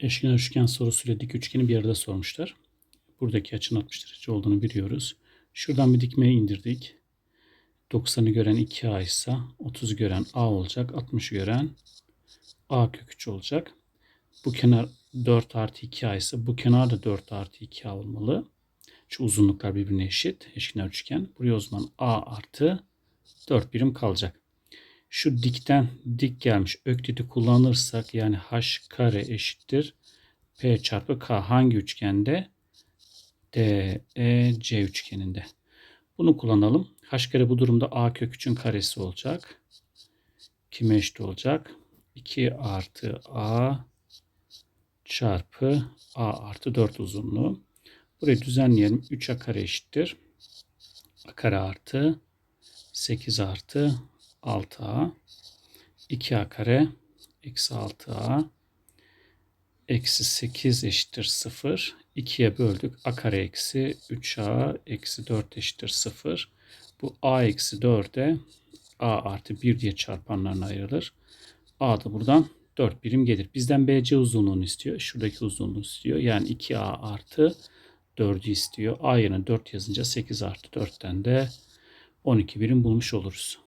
Eşkenar üçgen sorusuyla dik üçgeni bir arada sormuşlar. Buradaki açının 60 derece olduğunu biliyoruz. Şuradan bir dikmeyi indirdik. 90'ı gören 2A ise 30'u gören A olacak. 60'ı gören A kök 3 olacak. Bu kenar 4 artı 2A ise bu kenar da 4 artı 2A olmalı. Şu uzunluklar birbirine eşit. Eşkenar üçgen. Buraya o zaman A artı 4 birim kalacak. Şu dikten dik gelmiş öklidi kullanırsak yani h kare eşittir p çarpı k hangi üçgende? D, E, C üçgeninde. Bunu kullanalım. H kare bu durumda a kök 3'ün karesi olacak. Kime eşit olacak? 2 artı a çarpı a artı 4 uzunluğu. Burayı düzenleyelim. 3a kare eşittir. a kare artı 8 artı 6a 2a kare eksi 6a eksi 8 eşittir 0. 2'ye böldük. a kare eksi 3a eksi 4 eşittir 0. Bu a eksi 4'e a artı 1 diye çarpanlarına ayrılır. a da buradan 4 birim gelir. Bizden BC uzunluğunu istiyor. Şuradaki uzunluğu istiyor. Yani 2a artı 4'ü istiyor. a yerine 4 yazınca 8 artı 4'ten de 12 birim bulmuş oluruz.